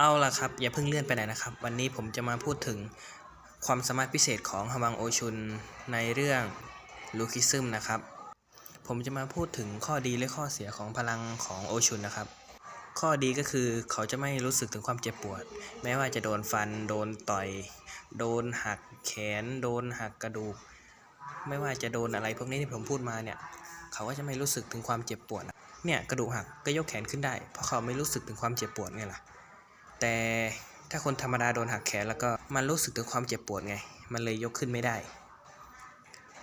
เอาล่ะครับ อย่าเพิ่งเลื่อนไปไหนนะครับ วันนี้ผมจะมาพูดถึงความสามารถพิเศษของฮวังโอชุนในเรื่องลูคิซึมนะครับ ผมจะมาพูดถึงข้อดีและข้อเสียของพลังของโอชุนนะครับ ข้อดีก็คือเขาจะไม่รู้สึกถึงความเจ็บปวด แม้ว่าจะโดนฟัน โดนต่อย โดนหักแขน โดนหักกระดูก ไม่ว่าจะโดนอะไรพวกนี้ที่ผมพูดมาเนี่ย เขาก็จะไม่รู้สึกถึงความเจ็บปวด เนี่ยกระดูกหักก็ยกแขนขึ้นได้ เพราะเขาไม่รู้สึกถึงความเจ็บปวดไงล่ะ แต่ถ้าคนธรรมดาโดนหักแขนแล้วก็มันรู้สึกถึงความเจ็บปวดไง มันเลยยกขึ้นไม่ได้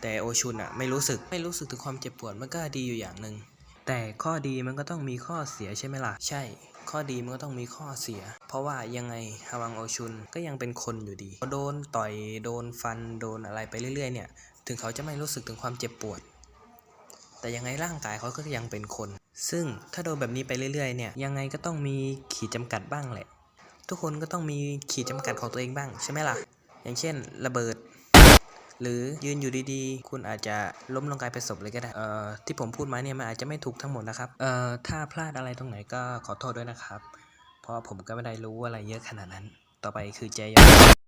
แต่โอชุนอะไม่รู้สึกไม่รู้สึกถึงความเจ็บปวดมันก็ดีอยู่อย่างหนึ่งแต่ข้อดีมันก็ต้องมีข้อเสียใช่ไหมล่ะ ใช่ ข้อดีมันก็ต้องมีข้อเสีย เพราะว่ายังไงฮาวังโอชุนก็ยังเป็นคนอยู่ดีโดนต่อยโดนฟันโดนอะไรไปเรื่อยๆเนี่ย ถึงเขาจะไม่รู้สึกถึงความเจ็บปวด แต่ยังไงร่างกายเขาก็ยังเป็นคน ซึ่งถ้าโดนแบบนี้ไปเรื่อยๆเนี่ยยังไงก็ต้องมีขีดจำกัดบ้างแหละ ทุกคนก็ต้องมีขีดจำกัดของตัวเองบ้างใช่ไหมล่ะ อย่างเช่น ระเบิด หรือยืนอยู่ดีๆ คุณอาจจะล้มลงกลายเป็นศพเลยก็ได้ เอ่อที่ผมพูดมาเนี่ยมันอาจจะไม่ถูกทั้งหมดนะครับ เอ่อถ้าพลาดอะไรตรงไหนก็ขอโทษด้วยนะครับ เพราะผมก็ไม่ได้รู้อะไรเยอะขนาดนั้น ต่อไปคือเจยอ